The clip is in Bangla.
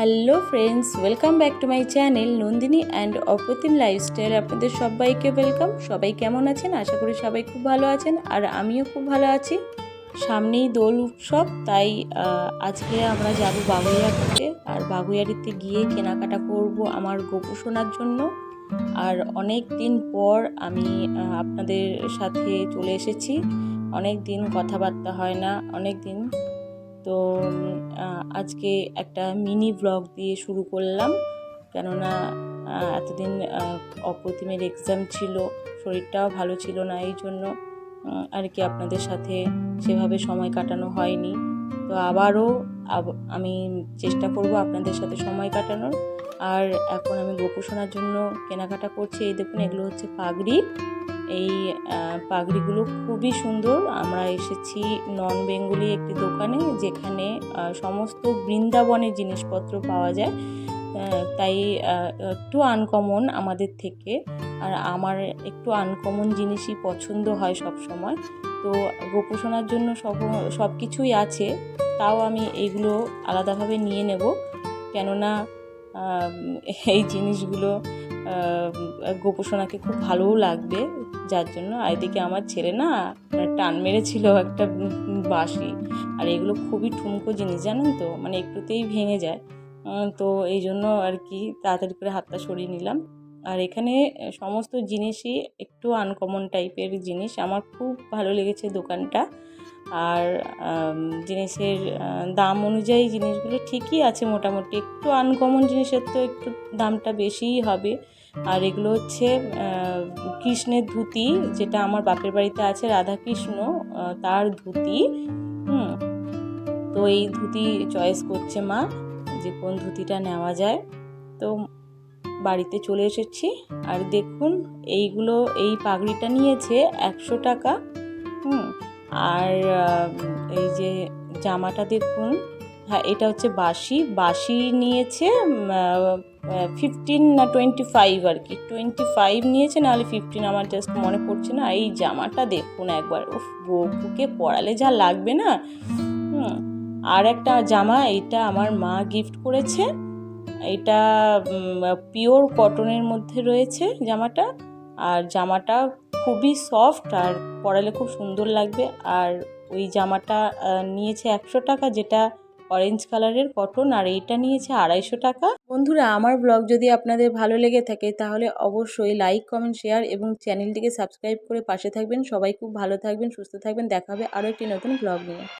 Hello friends welcome back to my channel Nandini and Apratim lifestyle আপনাদের সবাইকে ওয়েলকাম সবাই কেমন আছেন? আশা করি সবাই খুব ভালো আছেন আর আমিও খুব ভালো আছি। সামনেই দোল উৎসব, তাই আজকে আমরা যাব বাগুইয়াটিতে আর বাগুইয়াটিতে গিয়ে কেনাকাটা করব আমার গোপু সোনার জন্য। আর অনেক দিন পর আমি আপনাদের সাথে চলে এসেছি। অনেক দিন কথাবার্তা হয় না, অনেক দিন তো আজকে একটা মিনি ব্লগ দিয়ে শুরু করলাম। কেননা এতদিন অপ্রতিমের এক্সাম ছিল, শরীরটাও ভালো ছিল না, এই জন্য আর কি আপনাদের সাথে সেভাবে সময় কাটানো হয়নি। তো আবারও আমি চেষ্টা করব আপনাদের সাথে সময় কাটানোর। আর এখন আমি গোপুসোনার জন্য কেনাকাটা করছি, এই দেখুন, এগুলো হচ্ছে পাগড়ি। এই পাগড়িগুলো খুবই সুন্দর। আমরা এসেছি নন বেঙ্গলি একটি দোকানে যেখানে সমস্ত বৃন্দাবনের জিনিসপত্র পাওয়া যায়। তাই একটু আনকমন আমাদের থেকে। আর আমার একটু আনকমন জিনিসই পছন্দ হয় সব সময় তো গোপোষণার জন্য সব সব কিছুই আছে। তাও আমি এইগুলো আলাদাভাবে নিয়ে নেব। কেননা এই জিনিসগুলো গোপোষণাকে খুব ভালোও লাগবে, যার জন্য এদিকে আমার ছেলে না টান মেরেছিল একটা বাঁশি। আর এগুলো খুবই ঠুমকো জিনিস, জানেন তো? মানে একটুতেই ভেঙে যায়। তো এই জন্য আর কি তাড়াতাড়ি করে হাতটা সরিয়ে নিলাম। আর এখানে সমস্ত জিনিসই একটু আনকমন টাইপের জিনিস। আমার খুব ভালো লেগেছে দোকানটা। আর জিনিসের দাম অনুযায়ী জিনিসগুলো ঠিকই আছে মোটামুটি। একটু আনকমন জিনিসের তো একটু দামটা বেশিই হবে। আর এগুলো হচ্ছে কৃষ্ণের ধুতি, যেটা আমার বাপের বাড়িতে আছে, রাধাকৃষ্ণ তার ধুতি, হুম। তো এই ধুতি চয়েস করছে মা, যে কোন ধুতিটা নেওয়া যায়। তো বাড়িতে চলে এসেছি। আর দেখুন, এইগুলো, এই পাগড়িটা নিয়েছে একশো টাকা, হুম। আর এই যে জামাটা দেখুন হ্যাঁ এটা হচ্ছে বাসি বাসি নিয়েছে ফিফটিন না টোয়েন্টি ফাইভ আর কি। টোয়েন্টি ফাইভ নিয়েছে, নাহলে ফিফটিন আমার জাস্ট মনে পড়ছে না। এই জামাটা দেখুন একবার, উফ বুকে পড়ালে যা লাগবে না। আর একটা জামা, এইটা আমার মা গিফট করেছে। এটা পিওর কটনের মধ্যে রয়েছে জামাটা। আর জামাটা খুবই সফট আর পরালে খুব সুন্দর লাগবে। আর ওই জামাটা নিয়েছে একশো টাকা যেটা অরেঞ্জ কালারের কটন আর এইটা নিয়েছে আড়াইশো টাকা। বন্ধুরা, আমার ব্লগ যদি আপনাদের ভালো লেগে থাকে তাহলে অবশ্যই লাইক কমেন্ট শেয়ার এবং চ্যানেলটিকে সাবস্ক্রাইব করে পাশে থাকবেন। সবাই খুব ভালো থাকবেন, সুস্থ থাকবেন। দেখা হবে আরও একটি নতুন ব্লগ নিয়ে।